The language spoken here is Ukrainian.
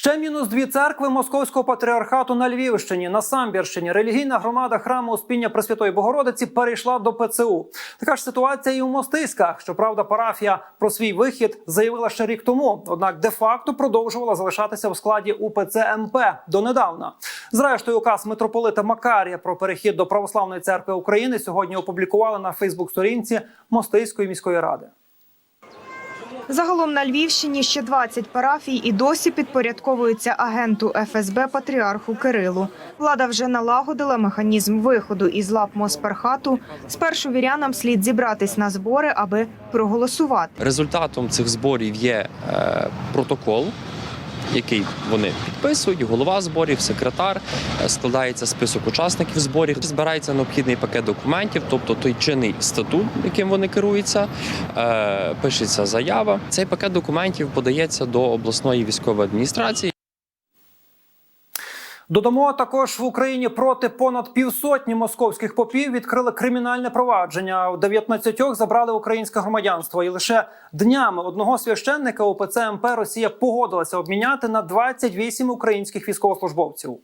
Ще мінус дві церкви московського патріархату на Львівщині на Самбірщині. Релігійна громада храму Успіння Пресвятої Богородиці перейшла до ПЦУ. Така ж ситуація і у Мостиськах. Щоправда, парафія про свій вихід заявила ще рік тому. Однак, де-факто продовжувала залишатися в складі УПЦ МП донедавна. Зрештою, указ митрополита Макарія про перехід до православної церкви України сьогодні опублікували на Фейсбук-сторінці Мостиської міської ради. Загалом на Львівщині ще 20 парафій і досі підпорядковуються агенту ФСБ патріарху Кирилу. Влада вже налагодила механізм виходу із лап Мосперхату. Спершу вірянам слід зібратись на збори, аби проголосувати. Результатом цих зборів є е, протокол, який вони підписують, голова зборів, секретар, е, складається список учасників зборів, збирається необхідний пакет документів, тобто той чинний статут, яким вони керуються, е, пишеться заява. Цей пакет документів подається до обласної військової адміністрації. Додамо також в Україні проти понад півсотні московських попів відкрили кримінальне провадження. У 19 забрали українське громадянство, і лише днями одного священника УПЦ МП Росія погодилася обміняти на 28 українських військовослужбовців.